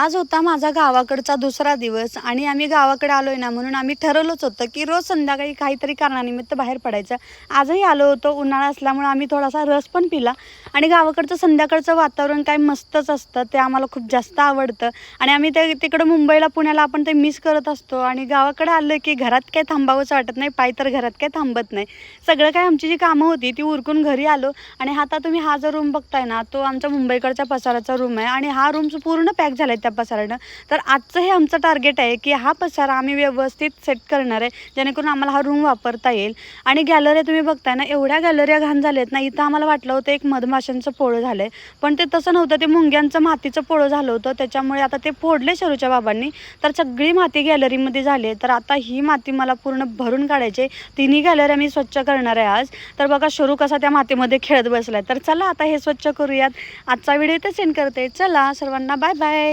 आज होता माझा गावाकडचा दुसरा दिवस आणि आम्ही गावाकडे आलोय ना म्हणून आम्ही ठरवलंच होतं की रोज संध्याकाळी काहीतरी कारणानिमित्त बाहेर पडायचं. आजही आलो होतो उन्हाळा असल्यामुळे आम्ही थोडासा रस पण पिला. आणि गावाकडचं संध्याकाळचं वातावरण काय मस्तच असतं ते आम्हाला खूप जास्त आवडतं. आणि आम्ही ते तिकडं मुंबईला पुण्याला आपण ते मिस करत असतो. आणि गावाकडे आलं की घरात काय थांबावंच वाटत नाही पाय तर घरात काय थांबत नाही. सगळं काय आमची जी कामं होती ती उरकून घरी आलो. आणि आता तुम्ही हा जो रूम बघताय ना तो आमचा मुंबईकडच्या पसाराचा रूम आहे. आणि हा रूम पूर्ण पॅक झाला आहे त्या पसारानं. तर आजचं हे आमचं टार्गेट आहे की हा पसारा आम्ही व्यवस्थित सेट करणार आहे जेणेकरून आम्हाला हा रूम वापरता येईल. आणि गॅलरी तुम्ही बघताय ना एवढ्या गॅलऱ्या घाण झाल्यात ना इथं आम्हाला वाटलं होतं एक मधमाशांचं पोळं झालं आहे पण ते तसं नव्हतं ते मुंग्यांचं मातीचं पोळं झालं होतं. त्याच्यामुळे आता ते फोडले शरूच्या बाबांनी. तर सगळी माती गॅलरीमध्ये झाली आहे. तर आता ही माती मला पूर्ण भरून काढायची आहे. तिन्ही गॅलऱ्या मी स्वच्छ करणार आहे आज. तर बघा शरू कसा त्या मातीमध्ये खेळत बसलाय. तर चला आता हे स्वच्छ करूयात. आजचा व्हिडिओ इथे सेंड करते. चला सर्वांना बाय बाय